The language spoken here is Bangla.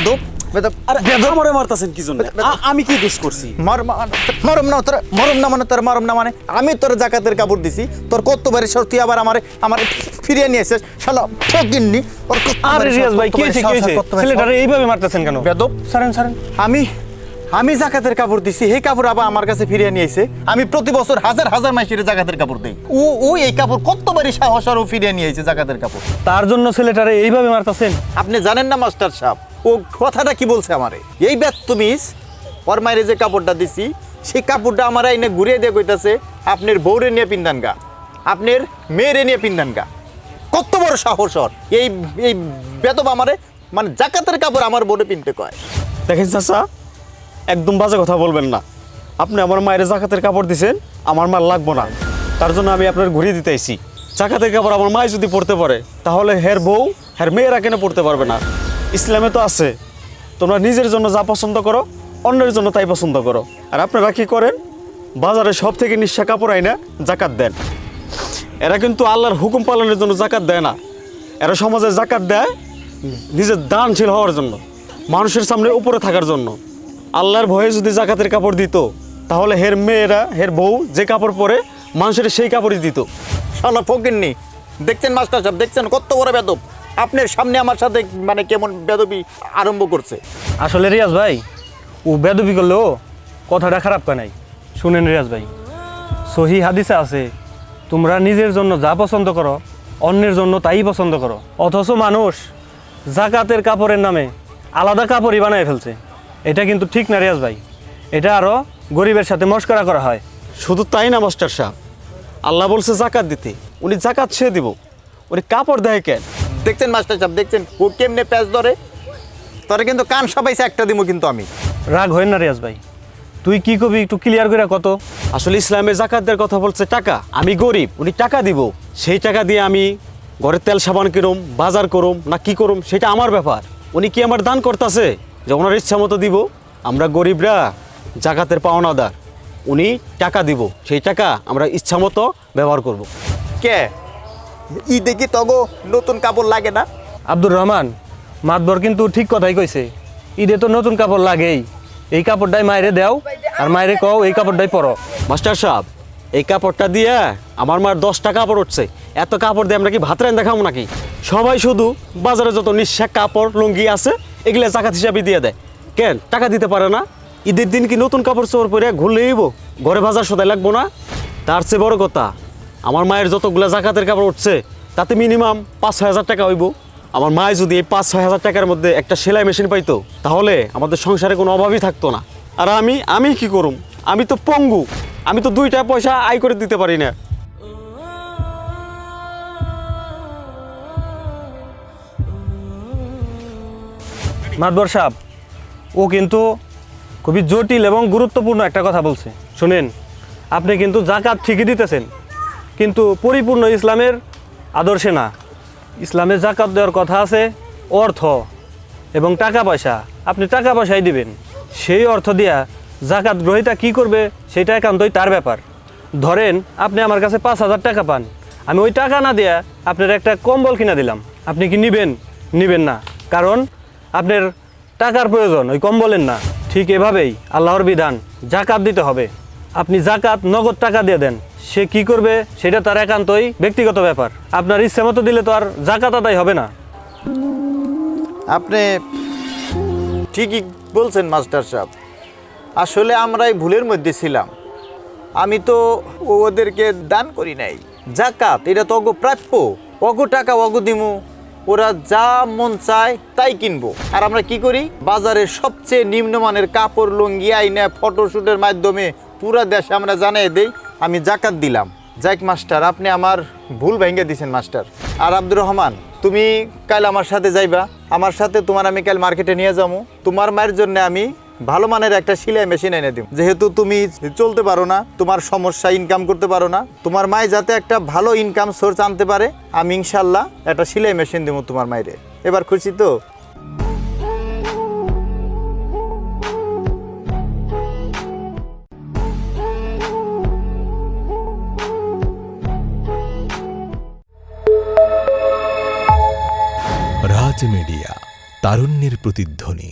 বেদব বেদব আরে আমারে মারতাছেন কি জন্য? আমি কি দোষ করছি? মর- মরম না তোর মরম না মানে তোর মরম না মানে। আমি তোর জাকাতের কাপড় দিছি তোর কতবারে সর তুই আবার আমার আমার ফিরিয়ে নিয়ে এসেছিস? শালা ঠকিননি ওর আরে রিয়াজ ভাই কি হয়েছে কি হয়েছে? ছেলেটারে এইভাবে মারতেছেন কেন? বেদব সারেন সারেন। আমি আমি জাকাতের কাপড় দিছি এই কাপড় আবার আমার কাছে ফিরিয়ে নিয়ে এসে আমি প্রতি বছর হাজার হাজার মাইসির জাকাতের কাপড় দিই। ও ও এই কাপড় কতবারই সাহস আর ও ফিরিয়ে নিয়ে এসেছে জাকাতের কাপড়? তার জন্য ছেলেটারে এইভাবে মারতেছেন? আপনি জানেন না মাস্টার সাহেব? ও কথাটা কি বলছে আমারে? এই ব্যাত তুমি ওর যে কাপড়টা দিছি, সেই কাপড়টা আমার এনে ঘুরিয়ে দিয়ে কইতাছে, আপনার বউরে নিয়ে পিন্দান গা, আপনার মেয়েরে নিয়ে পিন্দান গা। কত বড় সাহস ওর। এই এই বেতব আমারে মানে জাকাতের কাপড় আমার বউরে পিনতে কয়। দেখেন চাচা, একদম বাজে কথা বলবেন না। আপনি আমার মায়ের জাকাতের কাপড় দিছেন, আমার মার লাগবো না। তার জন্য আমি আপনার ঘুরিয়ে দিতে আইছি। জাকাতের কাপড় আমার মায় যদি পড়তে পারে, তাহলে হের বউ, হের মেয়েরা কেন পড়তে পারবে না? ইসলামে তো আছে। তোমরা নিজের জন্য যা পছন্দ করো, অন্যের জন্য তাই পছন্দ করো। আর আপনারা কি করেন? বাজারে সব থেকে নিঃশা কাপড় আইনা জাকাত দেন। এরা কিন্তু আল্লাহর হুকুম পালনের জন্য জাকাত দেয় না। এরা সমাজে জাকাত দেয় নিজের দানশীল হওয়ার জন্য, মানুষের সামনে উপরে থাকার জন্য। আল্লাহর ভয়ে যদি জাকাতের কাপড় দিত, তাহলে হের মেয়েরা, হের বউ যে কাপড় পরে, মানুষের সেই কাপড়ই দিত। শালা ফকিননি, দেখছেন মাস্টার সাহেব, দেখছেন কত বড় বেদব। আপনার সামনে আমার সাথে মানে কেমন বেদবি আরম্ভ করছে? আসলে রিয়াজ ভাই ও বেদবি করলেও কথাটা খারাপ কয় নাই। শুনেন রিয়াজ ভাই সহি হাদিসে আছে তোমরা নিজের জন্য যা পছন্দ করো অন্যের জন্য তাই পছন্দ করো। অথচ মানুষ জাকাতের কাপড়ের নামে আলাদা কাপড়ই বানায় ফেলছে। এটা কিন্তু ঠিক না রিয়াজ ভাই এটা আরও গরিবের সাথে মস্করা করা হয়। শুধু তাই না মাস্টার সাহেব? আল্লাহ বলছে জাকাত দিতে উনি জাকাত সে দিব। উনি কাপড় দেয় কেন? দেখছেন মাস্টার সাহেব দেখছেন? ও কেমনে প্যাচ ধরে? তোরে কিন্তু কান সবাইছে একটা দিব কিন্তু আমি। রাগ হয় না রিয়াজ ভাই। তুই কি কবি একটু ক্লিয়ার করে কত? আসলে ইসলামে জাকাত দেওয়ার কথা বলছে টাকা। আমি গরিব উনি টাকা দিব। সেই টাকা দিয়ে আমি ঘরের তেল সাবান কিরম বাজার করুম না কি করুম সেটা আমার ব্যাপার। উনি কি আমার দান করতেছে? যে ওনার ইচ্ছা মতো দিব। আমরা গরিবরা জাকাতের পাওনাদার। উনি টাকা দিব। সেই টাকা আমরা ইচ্ছা মতো ব্যবহার করব। কে? ই দেখি তগো নতুন কাপড় লাগে না। আব্দুর রহমান মাতবর কিন্তু ঠিক কথাই কইছে। ঈদে তো নতুন কাপড় লাগেই। এই কাপড়টাই মায়েরে দাও আর মায়েরে কও এই কাপড়টাই পরো। মাস্টার সাহেব এই কাপড়টা দিয়ে আমার মার দশটা কাপড় উঠছে। এত কাপড় দিয়ে আমরা কি ভাত রান দেখাবো নাকি? সবাই শুধু বাজারে যত নিঃশ্বাস কাপড় লুঙ্গি আছে এগুলো জাকাত হিসাবে দিয়ে দেয়। কেন? টাকা দিতে পারে না। ঈদের দিন কি নতুন কাপড় চোপড় পরে ঘুরলে ঘরে বাজার সদাই লাগবো না? তার চেয়ে বড় কথা আমার মায়ের যতগুলো জাকাতের কাপড় উঠছে, তাতে মিনিমাম পাঁচ ছয় হাজার টাকা হইব। আমার মায় যদি এই পাঁচ ছয় হাজার টাকার মধ্যে একটা সেলাই মেশিন পাইতো, তাহলে আমাদের সংসারে কোনো অভাবই থাকতো না। আর আমি আমি কি করুম? আমি তো পঙ্গু। আমি তো দুইটা পয়সা আয় করে দিতে পারি না। মাতবর সাহেব, ও কিন্তু খুবই জটিল এবং গুরুত্বপূর্ণ একটা কথা বলছে। শুনেন, আপনি কিন্তু জাকাত ঠিকই দিতেছেন। কিন্তু পরিপূর্ণ ইসলামের আদর্শে না। ইসলামে জাকাত দেওয়ার কথা আছে, অর্থ এবং টাকা পয়সা। আপনি টাকা পয়সাই দিবেন। সেই অর্থ দিয়া জাকাত গ্রহীতা কি করবে সেটা একান্তই তার ব্যাপার। ধরেন আপনি আমার কাছে পাঁচ হাজার টাকা পান। আমি ওই টাকা না দেয়া আপনার একটা কম্বল কিনা দিলাম। আপনি কি নিবেন? নিবেন না। কারণ আপনার টাকার প্রয়োজন, ওই কম্বলের না। ঠিক এভাবেই আল্লাহর বিধান জাকাত দিতে হবে। আপনি জাকাত, নগদ টাকা দিয়ে দেন। সে কি করবে সেটা তার একান্তই ব্যক্তিগত ব্যাপার। আপনার ইচ্ছে মতো দিলে তো আর জাকাত আদায় হবে না। আপনি ঠিকই বলছেন, মাস্টার সাহেব। আসলে আমরা ভুলের মধ্যে ছিলাম। আমি তো ওদেরকে দান করি নাই। জাকাত, এটা তো অগো প্রাপ্য। অগো টাকা অগো দিমু। ওরা যা মন চায় তাই কিনবো। আর আমরা কি করি? বাজারে সবচেয়ে নিম্নমানের কাপড়, লুঙ্গি, আইনে ফটোশ্যুটের মাধ্যমে পুরা দেশে আমরা জানিয়ে দেই, আমি জাকাত দিলাম। যাক মাস্টার, আপনি আমার ভুল ভেঙে দিছেন মাস্টার। আর আব্দুর রহমান, তুমি কাল আমার সাথে যাইবা। আমার সাথে তোমার আমি কাল মার্কেটে নিয়ে যাব। তোমার মায়ের জন্য আমি ভালো মানের একটা সেলাই মেশিন এনে দিব। যেহেতু তুমি চলতে পারো না, তোমার সমস্যা ইনকাম করতে পারো না, তোমার মায় যাতে একটা ভালো ইনকাম সোর্স আনতে পারে, আমি ইনশাল্লাহ একটা সেলাই মেশিন দেবো তোমার মায়েরে। এবার খুশি তো? মিডিয়া তারুণ্যের প্রতিধ্বনি।